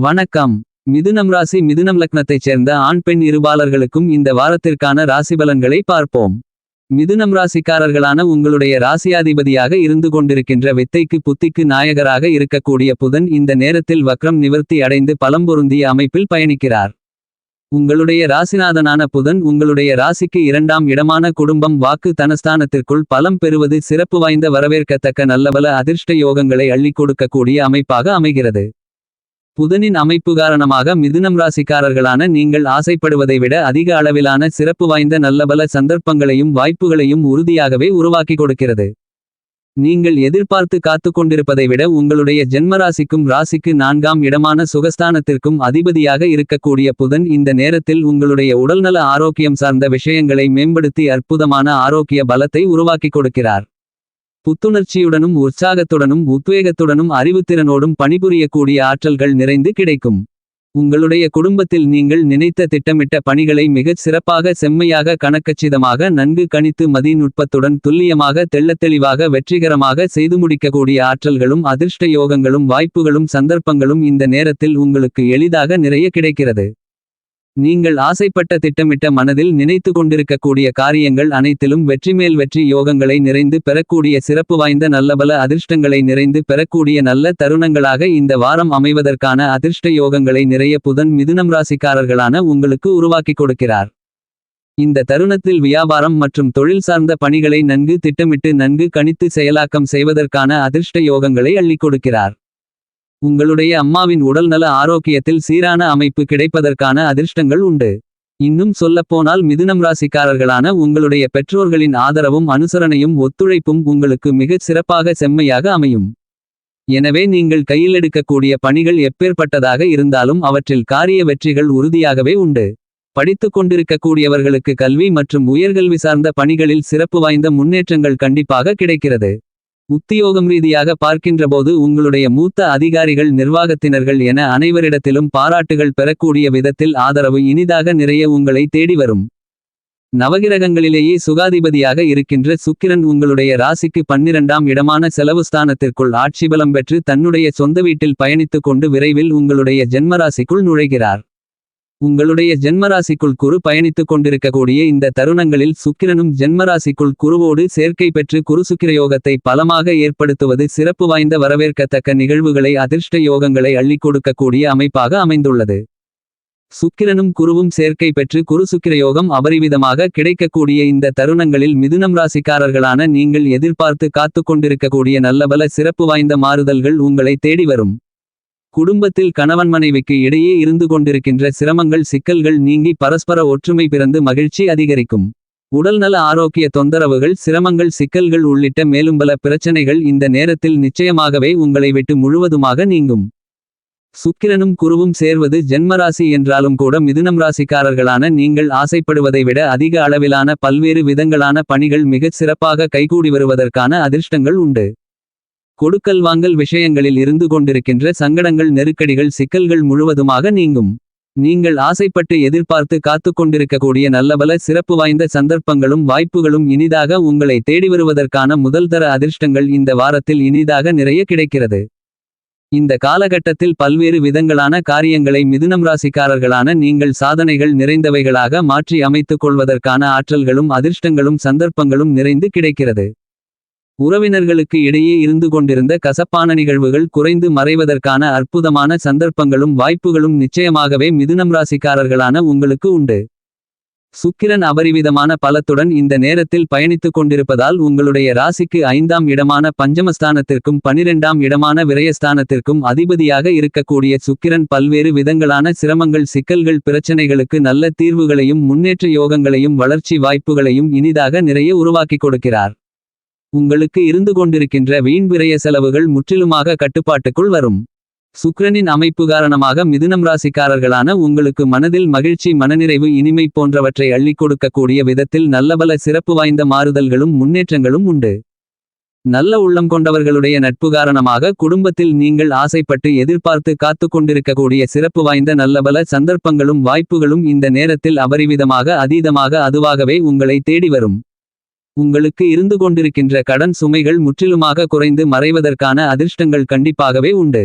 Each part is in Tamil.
வணக்கம். மிதுனம் ராசி மிதுனம் லக்னத்தைச் சேர்ந்த ஆண் பெண் இருபாலர்களுக்கும் இந்த வாரத்திற்கான ராசிபலன்களை பார்ப்போம். மிதுனம் ராசிக்காரர்களான உங்களுடைய ராசியாதிபதியாக இருந்து கொண்டிருக்கின்ற வித்தைக்கு புத்திக்கு நாயகராக இருக்கக்கூடிய புதன் இந்த நேரத்தில் வக்ரம் நிவர்த்தி அடைந்து பலம்பொருந்திய அமைப்பில் பயணிக்கிறார். உங்களுடைய ராசிநாதனான புதன் உங்களுடைய ராசிக்கு இரண்டாம் இடமான குடும்பம் வாக்கு தனஸ்தானத்திற்குள் பலம் பெறுவது சிறப்பு வாய்ந்த வரவேற்கத்தக்க நல்லவல அதிர்ஷ்ட யோகங்களை அள்ளிக் கொடுக்கக்கூடிய அமைப்பாக அமைகிறது. புதனின் அமைப்பு காரணமாக மிதுனம் ராசிக்காரர்களான நீங்கள் ஆசைப்படுவதை விட அதிக அளவிலான சிறப்பு வாய்ந்த நல்லபல சந்தர்ப்பங்களையும் வாய்ப்புகளையும் உறுதியாகவே உருவாக்கி கொடுக்கிறது. நீங்கள் எதிர்பார்த்து காத்து கொண்டிருப்பதை விட உங்களுடைய ஜென்மராசிக்கும் ராசிக்கு நான்காம் இடமான சுகஸ்தானத்திற்கும் அதிபதியாக இருக்கக்கூடிய புதன் இந்த நேரத்தில் உங்களுடைய உடல்நல ஆரோக்கியம் சார்ந்த விஷயங்களை மேம்படுத்தி அற்புதமான ஆரோக்கிய பலத்தை உருவாக்கி கொடுக்கிறார். புத்துணர்ச்சியுடனும் உற்சாகத்துடனும் உத்வேகத்துடனும் அறிவுத்திறனோடும் பணிபுரியக்கூடிய ஆற்றல்கள் நிறைந்து கிடைக்கும். உங்களுடைய குடும்பத்தில் நீங்கள் நினைத்த திட்டமிட்ட பணிகளை மிகச் சிறப்பாக செம்மையாக கணக்கச்சிதமாக நன்கு கணித்து மதிநுட்பத்துடன் துல்லியமாக தெள்ளத்தெளிவாக வெற்றிகரமாக செய்து முடிக்கக்கூடிய ஆற்றல்களும் அதிர்ஷ்ட யோகங்களும் வாய்ப்புகளும் சந்தர்ப்பங்களும் இந்த நேரத்தில் உங்களுக்கு எளிதாக நிறைய கிடைக்கிறது. நீங்கள் ஆசைப்பட்ட திட்டமிட்ட மனதில் நினைத்து கொண்டிருக்கக்கூடிய காரியங்கள் அனைத்திலும் வெற்றிமேல் வெற்றி யோகங்களை நிறைந்து பெறக்கூடிய சிறப்பு வாய்ந்த நல்லபல அதிர்ஷ்டங்களை நிறைந்து பெறக்கூடிய நல்ல தருணங்களாக இந்த வாரம் அமைவதற்கான அதிர்ஷ்ட யோகங்களை நிறைய புதன் மிதுனம் ராசிக்காரர்களான உங்களுக்கு உருவாக்கி கொடுக்கிறார். இந்த தருணத்தில் வியாபாரம் மற்றும் தொழில் சார்ந்த பணிகளை நன்கு திட்டமிட்டு நன்கு கணித்து செயலாக்கம் செய்வதற்கான அதிர்ஷ்ட யோகங்களை அள்ளிக் கொடுக்கிறார். உங்களுடைய அம்மாவின் உடல்நல ஆரோக்கியத்தில் சீரான அமைப்பு கிடைப்பதற்கான அதிர்ஷ்டங்கள் உண்டு. இன்னும் சொல்லப்போனால் மிதுனம் ராசிக்காரர்களான உங்களுடைய பெற்றோர்களின் ஆதரவும் அனுசரணையும் ஒத்துழைப்பும் உங்களுக்கு மிகச் சிறப்பாக செம்மையாக அமையும். எனவே நீங்கள் கையில் எடுக்கக்கூடிய பணிகள் எப்பேற்பட்டதாக இருந்தாலும் அவற்றில் காரிய வெற்றிகள் உறுதியாகவே உண்டு. படித்துக் கொண்டிருக்கக்கூடியவர்களுக்கு கல்வி மற்றும் உயர்கல்வி சார்ந்த பணிகளில் சிறப்பு வாய்ந்த முன்னேற்றங்கள் கண்டிப்பாக கிடைக்கிறது. உத்தியோகம் ரீதியாக பார்க்கின்றபோது உங்களுடைய மூத்த அதிகாரிகள் நிர்வாகத்தினர்கள் என அனைவரிடத்திலும் பாராட்டுகள் பெறக்கூடிய விதத்தில் ஆதரவு இனிதாக நிறைய உங்களை தேடி வரும். நவகிரகங்களிலேயே சுகாதிபதியாக இருக்கின்ற சுக்கிரன் உங்களுடைய ராசிக்கு பன்னிரண்டாம் இடமான செலவு ஸ்தானத்திற்குள் ஆட்சிபலம் பெற்று தன்னுடைய சொந்த வீட்டில் பயணித்துக் கொண்டு விரைவில் உங்களுடைய ஜென்மராசிக்குள் நுழைகிறார். உங்களுடைய ஜென்மராசிக்குள் குரு பயணித்துக் கொண்டிருக்கக்கூடிய இந்த தருணங்களில் சுக்கிரனும் ஜென்மராசிக்குள் குருவோடு சேர்க்கை பெற்று குருசுக்கிரயோகத்தை பலமாக ஏற்படுத்துவது சிறப்பு வாய்ந்த வரவேற்கத்தக்க நிகழ்வுகளை அதிர்ஷ்ட யோகங்களை அள்ளிக் கொடுக்கக்கூடிய அமைப்பாக அமைந்துள்ளது. சுக்கிரனும் குருவும் சேர்க்கை பெற்று குருசுக்கிரயோகம் அபரிவிதமாக கிடைக்கக்கூடிய இந்த தருணங்களில் மிதுனம் ராசிக்காரர்களான நீங்கள் எதிர்பார்த்து காத்துக் கொண்டிருக்கக்கூடிய நல்லபல சிறப்பு வாய்ந்த மாறுதல்கள் உங்களை தேடி வரும். குடும்பத்தில் கணவன் மனைவிக்கு இடையே இருந்து கொண்டிருக்கின்ற சிரமங்கள் சிக்கல்கள் நீங்கி பரஸ்பர ஒற்றுமை பிறந்து மகிழ்ச்சி அதிகரிக்கும். உடல்நல ஆரோக்கிய தொந்தரவுகள் சிரமங்கள் சிக்கல்கள் உள்ளிட்ட மேலும் பல பிரச்சனைகள் இந்த நேரத்தில் நிச்சயமாகவே உங்களை விட்டு முழுவதுமாக நீங்கும். சுக்கிரனும் குருவும் சேர்வது ஜென்மராசி என்றாலும் கூட மிதுனம் ராசிக்காரர்களான நீங்கள் ஆசைப்படுவதை விட அதிக அளவிலான பல்வேறு விதங்களான பணிகள் மிகச் சிறப்பாக கைகூடி வருவதற்கான அதிர்ஷ்டங்கள் உண்டு. கொடுக்கல் வாங்கல் விஷயங்களில் இருந்து கொண்டிருக்கின்ற சங்கடங்கள் நெருக்கடிகள் சிக்கல்கள் முழுவதுமாக நீங்கும். நீங்கள் ஆசைப்பட்டு எதிர்பார்த்து காத்து கொண்டிருக்கக்கூடிய நல்லபல சிறப்பு வாய்ந்த சந்தர்ப்பங்களும் வாய்ப்புகளும் இனிதாக உங்களை தேடி வருவதற்கான முதல்தர அதிர்ஷ்டங்கள் இந்த வாரத்தில் இனிதாக நிறைய கிடைக்கிறது. இந்த காலகட்டத்தில் பல்வேறு விதங்களான காரியங்களை மிதுனம் ராசிக்காரர்களான நீங்கள் சாதனைகள் நிறைந்தவைகளாக மாற்றி அமைத்துக் கொள்வதற்கான ஆற்றல்களும் அதிர்ஷ்டங்களும் சந்தர்ப்பங்களும் நிறைந்து கிடைக்கிறது. உறவினர்களுக்கு இடையே இருந்து கொண்டிருந்த கசப்பான நிகழ்வுகள் குறைந்து மறைவதற்கான அற்புதமான சந்தர்ப்பங்களும் வாய்ப்புகளும் நிச்சயமாகவே மிதுனம் ராசிக்காரர்களான உங்களுக்கு உண்டு. சுக்கிரன் அபரிவிதமான பலத்துடன் இந்த நேரத்தில் பயணித்துக் கொண்டிருப்பதால் உங்களுடைய ராசிக்கு ஐந்தாம் இடமான பஞ்சமஸ்தானத்திற்கும் பனிரெண்டாம் இடமான விரயஸ்தானத்திற்கும் அதிபதியாக இருக்கக்கூடிய சுக்கிரன் பல்வேறு விதங்களான சிரமங்கள் சிக்கல்கள் பிரச்சனைகளுக்கு நல்ல தீர்வுகளையும் முன்னேற்ற யோகங்களையும் வளர்ச்சி வாய்ப்புகளையும் இனிதாக நிறைய உருவாக்கிக் கொடுக்கிறார். உங்களுக்கு இருந்து கொண்டிருக்கின்ற வீண் விரய செலவுகள் முற்றிலுமாக கட்டுப்பாட்டுக்குள் வரும். சுக்கிரனின் அமைப்பு காரணமாக மிதுனம் ராசிக்காரர்களான உங்களுக்கு மனதில் மகிழ்ச்சி மனநிறைவு இனிமை போன்றவற்றை அள்ளி கொடுக்கக்கூடிய விதத்தில் நல்லபல சிறப்பு வாய்ந்த மாறுதல்களும் முன்னேற்றங்களும் உண்டு. நல்ல உள்ளம் கொண்டவர்களுடைய நட்பு காரணமாக குடும்பத்தில் நீங்கள் ஆசைப்பட்டு எதிர்பார்த்து காத்துக் கொண்டிருக்கக்கூடிய சிறப்பு வாய்ந்த நல்லபல சந்தர்ப்பங்களும் வாய்ப்புகளும் இந்த நேரத்தில் அபரிவிதமாக அதீதமாக அதுவாகவே உங்களை தேடி வரும். உங்களுக்கு இருந்து கொண்டிருக்கின்ற கடன் சுமைகள் முற்றிலுமாக குறைந்து மறைவதற்கான அதிர்ஷ்டங்கள் கண்டிப்பாகவே உண்டு.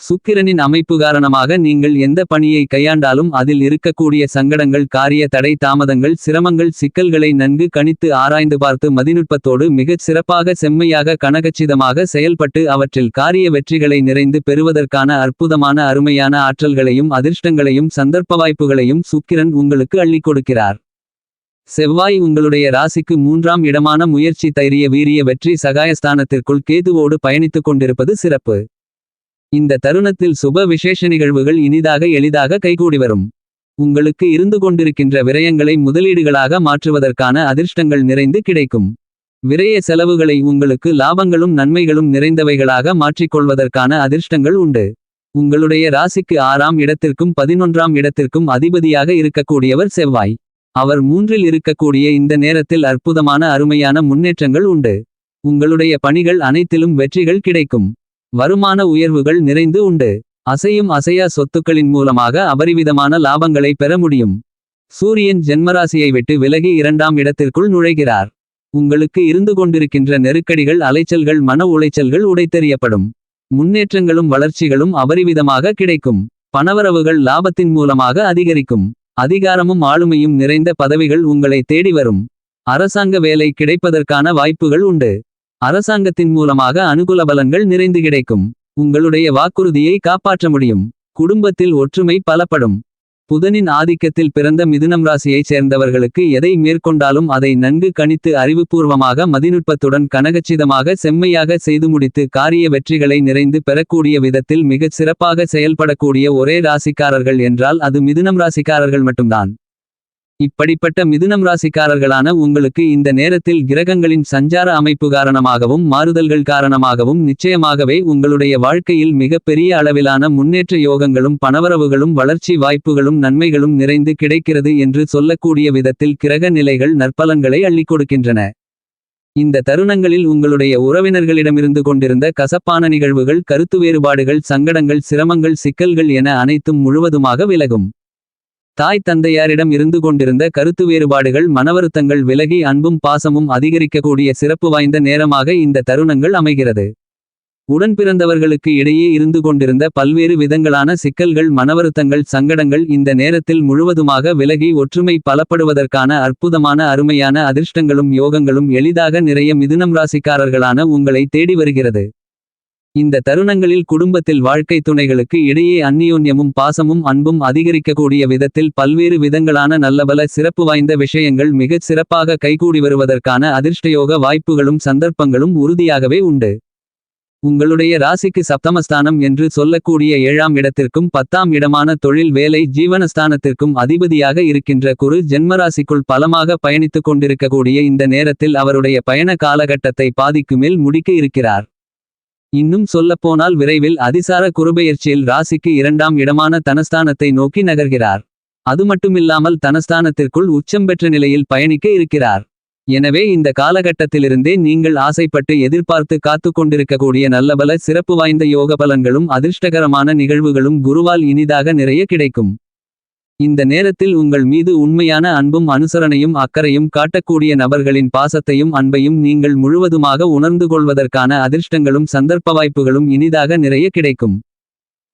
சுக்கிரனின் அமைப்பு காரணமாக நீங்கள் எந்த பணியை கையாண்டாலும் அதில் இருக்கக்கூடிய சங்கடங்கள் காரிய தடை தாமதங்கள் சிரமங்கள் சிக்கல்களை நன்கு கணித்து ஆராய்ந்து பார்த்து மதிநுட்பத்தோடு மிகச் சிறப்பாக செம்மையாக கனகச்சிதமாக செயல்பட்டு அவற்றில் காரிய வெற்றிகளை நிறைந்து பெறுவதற்கான அற்புதமான அருமையான ஆற்றல்களையும் அதிர்ஷ்டங்களையும் சந்தர்ப்ப வாய்ப்புகளையும் சுக்கிரன் உங்களுக்கு அள்ளிக் கொடுக்கிறார். செவ்வாய் உங்களுடைய ராசிக்கு மூன்றாம் இடமான முயற்சி தைரிய வீரிய வெற்றி சகாயஸ்தானத்திற்குள் கேதுவோடு பயணித்துக் கொண்டிருப்பது சிறப்பு. இந்த தருணத்தில் சுப விசேஷ நிகழ்வுகள் இனிதாக எளிதாக கைகூடி வரும். உங்களுக்கு இருந்து கொண்டிருக்கின்ற விரயங்களை முதலீடுகளாக மாற்றுவதற்கான அதிர்ஷ்டங்கள் நிறைந்து கிடைக்கும். விரய செலவுகளை உங்களுக்கு லாபங்களும் நன்மைகளும் நிறைந்தவைகளாக மாற்றிக்கொள்வதற்கான அதிர்ஷ்டங்கள் உண்டு. உங்களுடைய ராசிக்கு ஆறாம் இடத்திற்கும் பதினொன்றாம் இடத்திற்கும் அதிபதியாக இருக்கக்கூடியவர் செவ்வாய். அவர் மூன்றில் இருக்கக்கூடிய இந்த நேரத்தில் அற்புதமான அருமையான முன்னேற்றங்கள் உண்டு. உங்களுடைய பணிகள் அனைத்திலும் வெற்றிகள் கிடைக்கும். வருமான உயர்வுகள் நிறைந்து உண்டு. அசையும் அசையா சொத்துக்களின் மூலமாக அபரிவிதமான லாபங்களை பெற முடியும். சூரியன் ஜென்மராசியை விட்டு விலகி இரண்டாம் இடத்திற்குள் நுழைகிறார். உங்களுக்கு இருந்து கொண்டிருக்கின்ற நெருக்கடிகள் அலைச்சல்கள் மன உளைச்சல்கள் உடைத்தெறியப்படும். முன்னேற்றங்களும் வளர்ச்சிகளும் அபரிவிதமாக கிடைக்கும். பணவரவுகள் லாபத்தின் மூலமாக அதிகரிக்கும். அதிகாரமும் ஆளுமையும் நிறைந்த பதவிகள் உங்களை தேடி வரும். அரசாங்க வேலை கிடைப்பதற்கான வாய்ப்புகள் உண்டு. அரசாங்கத்தின் மூலமாக அனுகூல பலன்கள் நிறைந்து கிடைக்கும். உங்களுடைய வாக்குறுதியை காப்பாற்ற முடியும். குடும்பத்தில் ஒற்றுமை பலப்படும். புதனின் ஆதிக்கத்தில் பிறந்த மிதுனம் ராசியைச் சேர்ந்தவர்களுக்கு எதை மேற்கொண்டாலும் அதை நன்கு கணித்து அறிவுபூர்வமாக மதிநுட்பத்துடன் கனகச்சிதமாக செம்மையாக செய்து முடித்து காரிய வெற்றிகளை நிறைந்து பெறக்கூடிய விதத்தில் மிகச் சிறப்பாக செயல்படக்கூடிய ஒரே ராசிக்காரர்கள் என்றால் அது மிதுனம் ராசிக்காரர்கள் மட்டும்தான். இப்படிப்பட்ட மிதுனம் ராசிக்காரர்களான உங்களுக்கு இந்த நேரத்தில் கிரகங்களின் சஞ்சார அமைப்பு காரணமாகவும் மாறுதல்கள் காரணமாகவும் நிச்சயமாகவே உங்களுடைய வாழ்க்கையில் மிகப்பெரிய அளவிலான முன்னேற்ற யோகங்களும் பணவரவுகளும் வளர்ச்சி வாய்ப்புகளும் நன்மைகளும் நிறைந்து கிடைக்கிறது என்று சொல்லக்கூடிய விதத்தில் கிரக நிலைகள் நற்பலன்களை அள்ளிக் கொடுக்கின்றன. இந்த தருணங்களில் உங்களுடைய உறவினர்களிடமிருந்து கொண்டிருந்த கசப்பான நிகழ்வுகள் கருத்து வேறுபாடுகள் சங்கடங்கள் சிரமங்கள் சிக்கல்கள் என அனைத்தும் முழுவதுமாக விலகும். தாய் தந்தையாரிடம் இருந்து கொண்டிருந்த கருத்து வேறுபாடுகள் மனவருத்தங்கள் விலகி அன்பும் பாசமும் அதிகரிக்கக்கூடிய சிறப்பு வாய்ந்த நேரமாக இந்த தருணங்கள் அமைகிறது. உடன் பிறந்தவர்களுக்கு இடையே இருந்து கொண்டிருந்த பல்வேறு விதங்களான சிக்கல்கள் மனவருத்தங்கள் சங்கடங்கள் இந்த நேரத்தில் முழுவதுமாக விலகி ஒற்றுமை பலப்படுவதற்கான அற்புதமான அருமையான அதிர்ஷ்டங்களும் யோகங்களும் எளிதாக நிறைய மிதுனம் ராசிக்காரர்களான உங்களை தேடி வருகிறது. இந்த தருணங்களில் குடும்பத்தில் வாழ்க்கை துணைகளுக்கு இடையே அந்நியோன்யமும் பாசமும் அன்பும் அதிகரிக்கக்கூடிய விதத்தில் பல்வேறு விதங்களான நல்லபல சிறப்பு வாய்ந்த விஷயங்கள் மிகச் சிறப்பாக கைகூடி வருவதற்கான அதிர்ஷ்டயோக வாய்ப்புகளும் சந்தர்ப்பங்களும் உறுதியாகவே உண்டு. உங்களுடைய ராசிக்கு சப்தமஸ்தானம் என்று சொல்லக்கூடிய ஏழாம் இடத்திற்கும் பத்தாம் இடமான தொழில் வேலை ஜீவனஸ்தானத்திற்கும் அதிபதியாக இருக்கின்ற குரு ஜென்மராசிக்குள் பலமாக பயணித்துக் கொண்டிருக்கக்கூடிய இந்த நேரத்தில் அவருடைய பயண காலகட்டத்தை பாதிக்கு மேல் முடிக்க இருக்கிறார். இன்னும் சொல்லப்போனால் விரைவில் அதிசார குருபெயர்ச்சியில் ராசிக்கு இரண்டாம் இடமான தனஸ்தானத்தை நோக்கி நகர்கிறார். அது மட்டுமில்லாமல் தனஸ்தானத்திற்குள் உச்சம் பெற்ற நிலையில் பயணிக்க இருக்கிறார். எனவே இந்த காலகட்டத்திலிருந்தே நீங்கள் ஆசைப்பட்டு எதிர்பார்த்து காத்து கொண்டிருக்கக்கூடிய நல்லபல சிறப்பு வாய்ந்த யோக பலன்களும் அதிர்ஷ்டகரமான நிகழ்வுகளும் குருவால் இனிதாக நிறைய கிடைக்கும். இந்த நேரத்தில் உங்கள் மீது உண்மையான அன்பும் அனுசரணையும் அக்கறையும் காட்டக்கூடிய நபர்களின் பாசத்தையும் அன்பையும் நீங்கள் முழுவதுமாக உணர்ந்து கொள்வதற்கான அதிர்ஷ்டங்களும் சந்தர்ப்ப வாய்ப்புகளும் இனிதாக நிறைய கிடைக்கும்.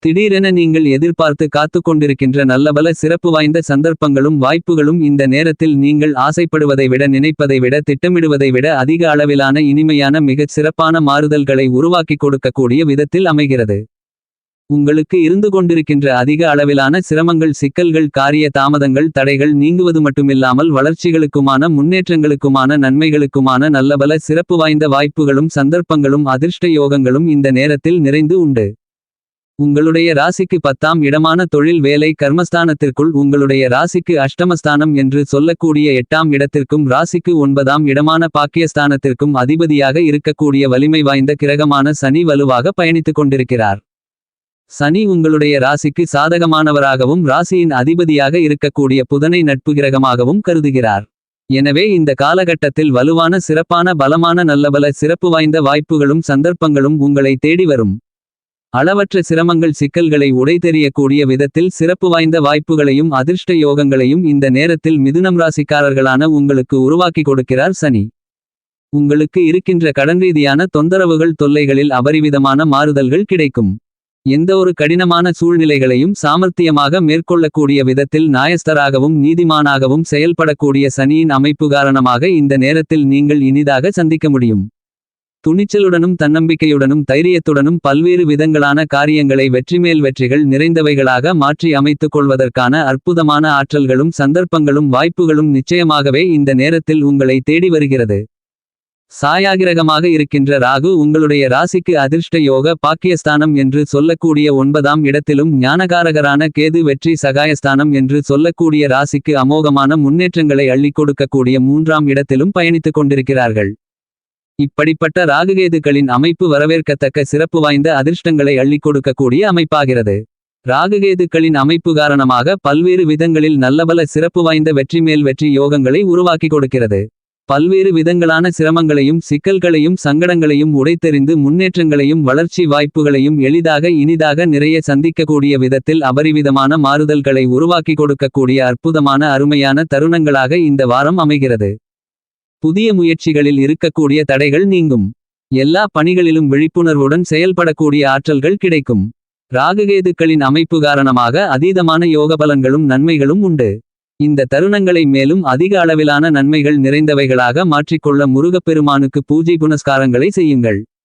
திடீரென நீங்கள் எதிர்பார்த்து காத்துக்கொண்டிருக்கின்ற நல்லபல சிறப்பு வாய்ந்த சந்தர்ப்பங்களும் வாய்ப்புகளும் இந்த நேரத்தில் நீங்கள் ஆசைப்படுவதை விட நினைப்பதை விட திட்டமிடுவதை விட அதிக அளவிலான இனிமையான மிகச் சிறப்பான மாறுதல்களை உருவாக்கிக் கொடுக்கக்கூடிய விதத்தில் அமைகிறது. உங்களுக்கு இருந்து கொண்டிருக்கின்ற அதிக அளவிலான சிரமங்கள் சிக்கல்கள் காரிய தாமதங்கள் தடைகள் நீங்குவது மட்டுமில்லாமல் வளர்ச்சிகளுக்குமான முன்னேற்றங்களுக்குமான நன்மைகளுக்குமான நல்லபல சிறப்பு வாய்ந்த வாய்ப்புகளும் சந்தர்ப்பங்களும் அதிர்ஷ்ட யோகங்களும் இந்த நேரத்தில் நிறைந்து உண்டு. உங்களுடைய ராசிக்கு பத்தாம் இடமான தொழில் வேலை கர்மஸ்தானத்திற்குள் உங்களுடைய ராசிக்கு அஷ்டமஸ்தானம் என்று சொல்லக்கூடிய எட்டாம் இடத்திற்கும் ராசிக்கு ஒன்பதாம் இடமான பாக்கியஸ்தானத்திற்கும் அதிபதியாக இருக்கக்கூடிய வலிமை வாய்ந்த கிரகமான சனி வலுவாக பயணித்துக் கொண்டிருக்கிறார். சனி உங்களுடைய ராசிக்கு சாதகமானவராகவும் ராசியின் அதிபதியாக இருக்கக்கூடிய புதனை நட்பு கிரகமாகவும் கருதுகிறார். எனவே இந்த காலகட்டத்தில் வலுவான சிறப்பான பலமான நல்லபல சிறப்பு வாய்ந்த வாய்ப்புகளும் சந்தர்ப்பங்களும் உங்களை தேடி வரும். அளவற்ற சிரமங்கள் சிக்கல்களை உடைத்தெறியக்கூடிய விதத்தில் சிறப்பு வாய்ந்த வாய்ப்புகளையும் அதிர்ஷ்ட யோகங்களையும் இந்த நேரத்தில் மிதுனம் ராசிக்காரர்களான உங்களுக்கு உருவாக்கி கொடுக்கிறார் சனி. உங்களுக்கு இருக்கின்ற கடன் ரீதியான தொந்தரவுகள் தொல்லைகளில் அபரிவிதமான மாறுதல்கள் கிடைக்கும். எந்தவொரு கடினமான சூழ்நிலைகளையும் சாமர்த்தியமாக மேற்கொள்ளக்கூடிய விதத்தில் நாயஸ்தராகவும் நீதிமானாகவும் செயல்படக்கூடிய சனியின் அமைப்பு காரணமாக இந்த நேரத்தில் நீங்கள் இனிதாக சந்திக்க முடியும். துணிச்சலுடனும் தன்னம்பிக்கையுடனும் தைரியத்துடனும் பல்வேறு விதங்களான காரியங்களை வெற்றிமேல் வெற்றிகள் நிறைந்தவைகளாக மாற்றி அமைத்துக் கொள்வதற்கான அற்புதமான ஆற்றல்களும் சந்தர்ப்பங்களும் வாய்ப்புகளும் நிச்சயமாகவே இந்த நேரத்தில் உங்களை தேடி வருகிறது. சாயாகிரகமாக இருக்கின்ற ராகு உங்களுடைய ராசிக்கு அதிர்ஷ்ட யோக பாக்கியஸ்தானம் என்று சொல்லக்கூடிய ஒன்பதாம் இடத்திலும் ஞானகாரகரான கேது வெற்றி சகாயஸ்தானம் என்று சொல்லக்கூடிய ராசிக்கு அமோகமான முன்னேற்றங்களை அள்ளிக் கொடுக்கக்கூடிய மூன்றாம் இடத்திலும் பயணித்துக் கொண்டிருக்கிறார்கள். இப்படிப்பட்ட ராகுகேதுக்களின் அமைப்பு வரவேற்கத்தக்க சிறப்பு வாய்ந்த அதிர்ஷ்டங்களை அள்ளிக் கொடுக்கக்கூடிய அமைப்பாகிறது. ராகுகேதுக்களின் அமைப்பு காரணமாக பல்வேறு விதங்களில் நல்லபல சிறப்பு வாய்ந்த வெற்றி மேல் வெற்றி யோகங்களை உருவாக்கிக் கொடுக்கிறது. பல்வேறு விதங்களான சிரமங்களையும் சிக்கல்களையும் சங்கடங்களையும் உடைத்தெறிந்து முன்னேற்றங்களையும் வளர்ச்சி வாய்ப்புகளையும் எளிதாக இனிதாக நிறைய சந்திக்கக்கூடிய விதத்தில் அபரிவிதமான மாறுதல்களை உருவாக்கிக் கொடுக்கக்கூடிய அற்புதமான அருமையான தருணங்களாக இந்த வாரம் அமைகிறது. புதிய முயற்சிகளில் இருக்கக்கூடிய தடைகள் நீங்கும். எல்லா பணிகளிலும் விழிப்புணர்வுடன் செயல்படக்கூடிய ஆற்றல்கள் கிடைக்கும். ராககேதுக்களின் அமைப்பு காரணமாக அதீதமான யோகபலன்களும் நன்மைகளும் உண்டு. இந்த தருணங்களை மேலும் அதிக அளவிலான நன்மைகள் நிறைந்தவைகளாக மாற்றிக்கொள்ள முருகப்பெருமானுக்கு பூஜை புனஸ்காரங்களை செய்யுங்கள்.